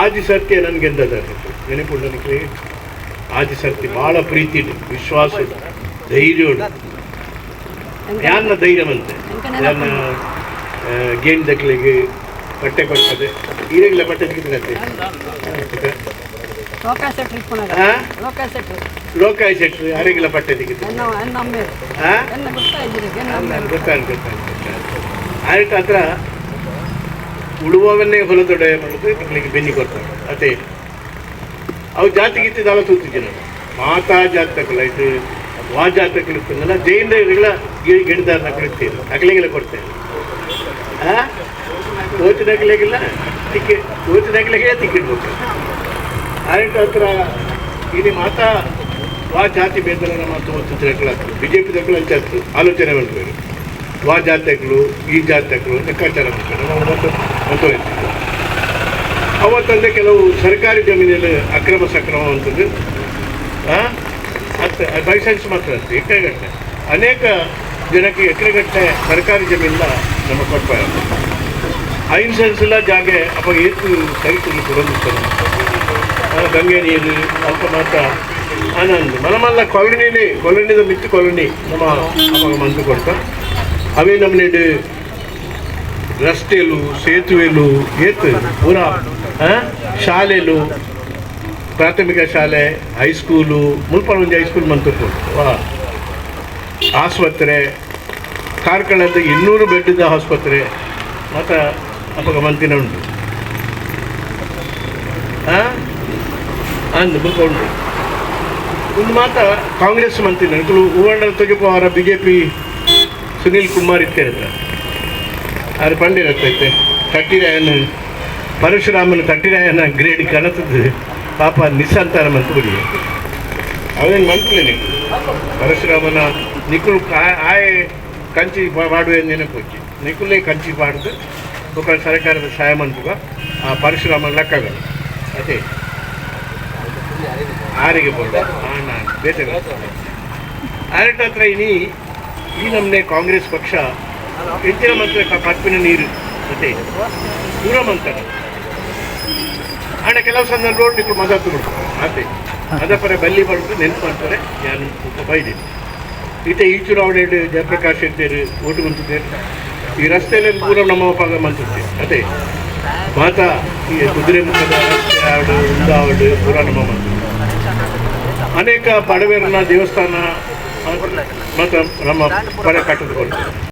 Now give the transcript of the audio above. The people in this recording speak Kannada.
ಆದಿ ಸರ್ತಿ ನನಗೆ ಎಂದದ ನೆನಪುಂಡು ನನಗೆ ಆದಿ ಸರ್ತಿ ಭಾಳ ಪ್ರೀತಿ ಉಂಟು, ವಿಶ್ವಾಸ ಉಂಟು, ಧೈರ್ಯ ಉಂಟು. ಯಾರನ್ನ ಧೈರ್ಯವಂತೆ ಯಾರನ್ನ ಗೇಣ್ ದಕ್ಕಲಿಗೆ ಬಟ್ಟೆ ಕೊಡ್ತದೆ. ಈರೆಲ್ಲ ಬಟ್ಟೆ ತೆಗೆದ್ರೆ ಲೋಕಾಯ ಸೆಟ್ರ್ ಯಾರಿಗೆಲ್ಲ ಬಟ್ಟೆ ತೆಗೆದು ಎನ್ನ ಎನ್ನ ಅಮ್ಮೇರು ಹಾ ಎನ್ನ ಉಳುವವನ್ನೇ ಹೊಲದೊಡೆ ಮಾಡೋದು ಮಕ್ಕಳಿಗೆ ಬೆನ್ನಿ ಕೊಡ್ತಾರೆ ಅದೇ ಅವು ಜಾತಿ ಗೀತಿ ದಾಳ ತೂತಿದ್ದೆ ನಾನು ಮಾತಾ ಜಾತಕಲ್ಲ ಇದು ವಾ ಜಾತಕಗಳು ಇರ್ತದಲ್ಲ ಜೈನ ಇರಗಳ ಗಿಡದಾರನ ಕೊಡ್ತೇವೆ ಅಕಲಿಗೆಲ್ಲ ಕೊಡ್ತೇವೆ ಹಾ ಓಚಿದಾಗಲಿಗೆಲ್ಲ ಟಿಕೆಟ್ ಓಚಿದಾಗಲಿಗೆ ಟಿಕೆಟ್ ಕೊಡ್ತೇವೆ ಆಯ್ತು ಹತ್ರ ಇಲ್ಲಿ ಮಾತಾ ವಾ ಜಾತಿ ಭೇದನ ಮಾತು ಓದ್ತಿದ್ರೆ ಬಿ ಜೆ ಪಿ ದಕ್ಕಳು ಅಂಚಾಯ್ತು ಆಲೋಚನೆ ಮಾಡ್ಬೇಕು ಆ ಜಾತ್ಯಗಳು ಈ ಜಾತ್ಯಗಳು ಲೆಕ್ಕಾಚಾರ ಮಾಡ್ಕೊಂಡು ನಾವು ಮತ್ತು ಹೊತ್ತೊಯ್ತಿದ್ವಿ ಅವತ್ತಂದರೆ ಕೆಲವು ಸರ್ಕಾರಿ ಜಮೀನಲ್ಲಿ ಅಕ್ರಮ ಸಕ್ರಮ ಅಂತಂದರೆ ಅಂತ ಲೈಸೆನ್ಸ್ ಮಾತ್ರ ಅಂತೆ ಎಕರೆಗಟ್ಟಲೆ ಅನೇಕ ಜನಕ್ಕೆ ಎಕರೆಗಟ್ಟಲೆ ಸರ್ಕಾರಿ ಜಮೀನಿಲ್ಲ ನಮಗೆ ಕೊಡ್ತಾರೆ ಐನ್ಸೆನ್ಸ್ ಇಲ್ಲ ಜಾಗೆ ಅವಾಗ ಏತು ಸೈಟಲ್ಲಿ ಕೊಡೋದಿರ್ತಾರೆ ಗಂಗೆ ನೀರು ಅಲ್ಪ ಮಾತ್ರ ಆನಂದ ಮನಮಲ್ಲ ಕಾಲೋನಿಲಿ ಕಾಲೋನಿದ ಮಿತ್ತು ಕಾಲೋನಿ ನಮ್ಮ ಅವಾಗ ಮಂದು ಕೊಡ್ತಾರೆ ಅವೇ ನಮ್ಮನೆ ರಸ್ತೆಲು, ಸೇತುವೆಲು, ಏತು ಪೂರ ಶಾಲೆಲು, ಪ್ರಾಥಮಿಕ ಶಾಲೆ ಹೈಸ್ಕೂಲು ಮುಲ್ಪಾಳ ಒಂದು ಹೈಸ್ಕೂಲ್ ಮಂತು ವಾ. ಆಸ್ಪತ್ರೆ ಕಾರ್ಕಳದ ಇನ್ನೂರು ಬೆಡ್ದ ಆಸ್ಪತ್ರೆ ಮತ್ತು ಅಪಗ ಮಂತಿನ ಉಂಟು. ಅಂದು ಮುಲ್ಕೊಂಡು ಒಂದು ಮಾತ್ರ ಕಾಂಗ್ರೆಸ್ ಮಂತಿನ ಅನುಕೂಲ ಹೂವಣ್ಣ ತೆಗೆಪುವರ B J P Sunil Kumar ಇತ್ತೇನೆ ಅದು ಪಂಡಿರತ್ತೈತೆ ತಟ್ಟಿರಾಯನ ಪರಶುರಾಮನ ತಟ್ಟಿರಾಯನ ಗ್ರೇಡ್ ಕಣತದ್ದು ಪಾಪ ನಿಸ್ಸಂತಾನ ಮಂತ್ರಿ ಅವನೇನು ಮಂತ್ರಿ ನೀವು ಪರಶುರಾಮನ ನಿಖುಲ್ ಆಯ್ ಕಂಚಿ ಮಾಡುವೆ ನೆನಪು ನಿಖುಲೇ ಕಂಚಿ ಪಾಡ್ದು ಒಬ್ಬ ಸರ್ಕಾರದ ಸಹಾಯ ಮಂತ್ರಿಗ ಆ ಪರಶುರಾಮನ ಲೆಕ್ಕಗಳು ಅದೇ. ಆರಿಗೆ ಆರಿಟ್ ಬೇತೆ ಆರಟ ಹತ್ರ ಇನಿ ಈ ನಮ್ಮನೆ ಕಾಂಗ್ರೆಸ್ ಪಕ್ಷ ಹೆಚ್ಚಿನ ಮಂತ್ರ ಕಪ್ಪಿನ ನೀರು ಮತ್ತೆ ದೂರ ಮಂತ್ರ ಆಣ ಕೆಲವು ಸಂದರ್ಭ ನಿಕ್ಳು ಮದತ್ತು ಕೊಡ್ತಾರೆ ಅದೇ ಅದ ಪರ ಬಲ್ಲಿ ಬಡ್ದು ನೆನಪು ಮಾಡ್ತಾರೆ. ನಾನು ಬೈದಿನಿ ಈತ ಈ ಚುನಾವಣೆಯಲ್ಲಿ ಜಯಪ್ರಕಾಶ್ ಇದ್ದೇರು ಓಟು ಬಂತಿದ್ದೇನೆ ಈ ರಸ್ತೆಯಲ್ಲಿ ಪೂರ ನಮ್ಮ ಪಾಗ ಮಂತಿದ್ದೆ ಅದೇ ಮಾತಾ ಈ ಕುದುರೆ ಮುಖದ ರಸ್ತೆ ಆಡು ಉಂದಾವಡು ಪೂರ ನಮ್ಮ ಮಂತ್ರ ಅನೇಕ ಬಡವರನ್ನ ದೇವಸ್ಥಾನ ಮತ್ತು ನಮ್ಮ ಪರ ಕಟ್ಟದು ಕೊಡ್ತಾರೆ